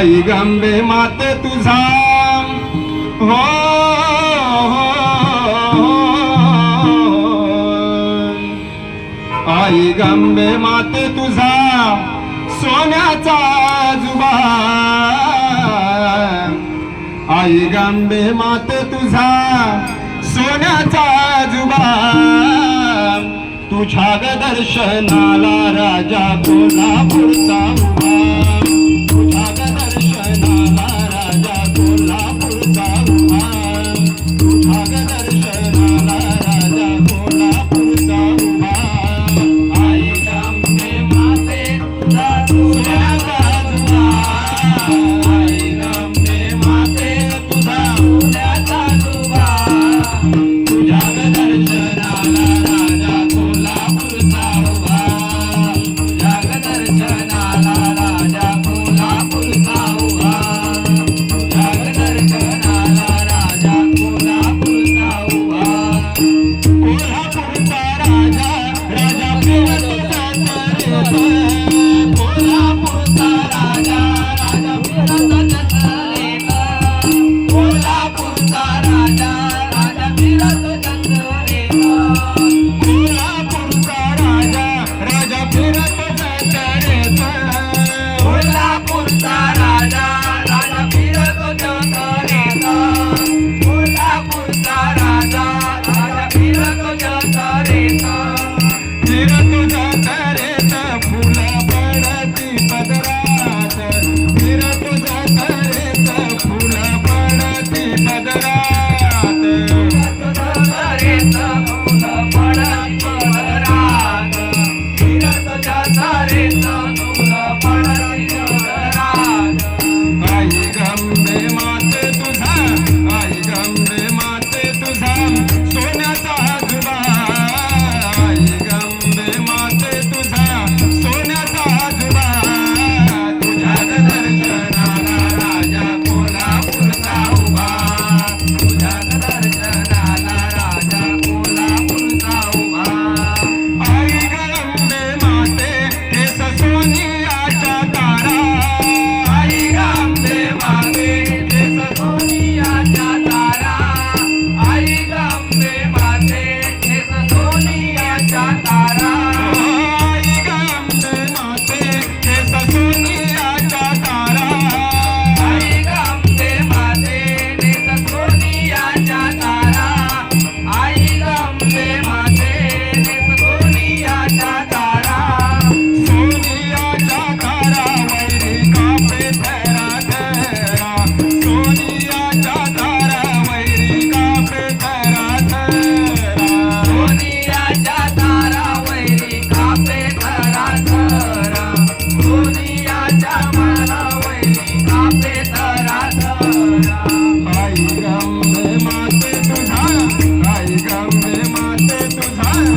आई गंबे माते तुझा. हो, हो, हो आई गंबे माते तुझा सोन्याचा आजोबा. आई गंबे माते तुझा सोन्याचा आजोबा. तुझ्या दर्शनाला राजा कोल्हापूरचा उभा.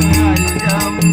Thank you. Um,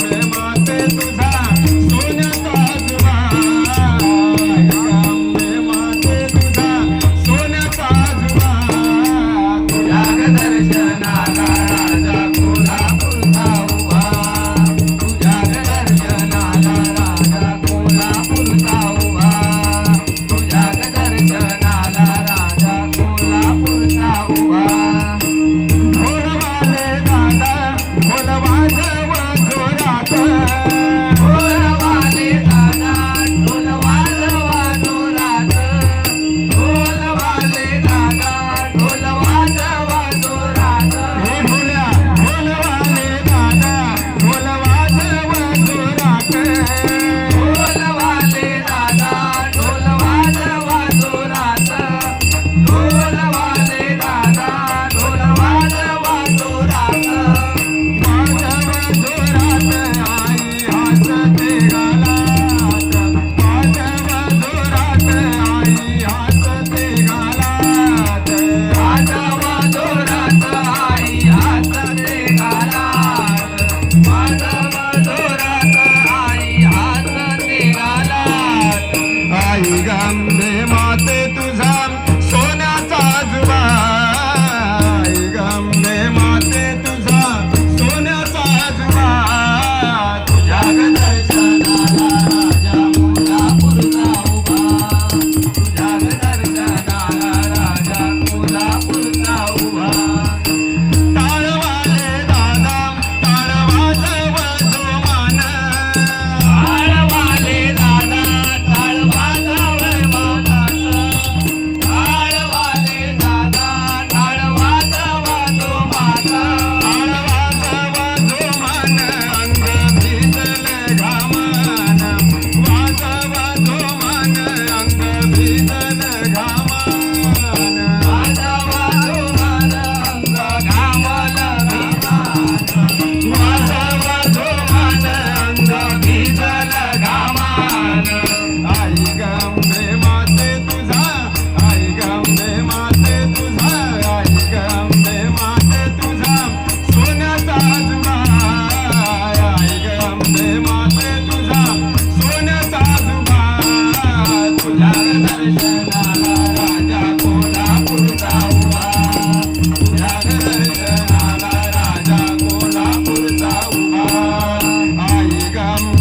come.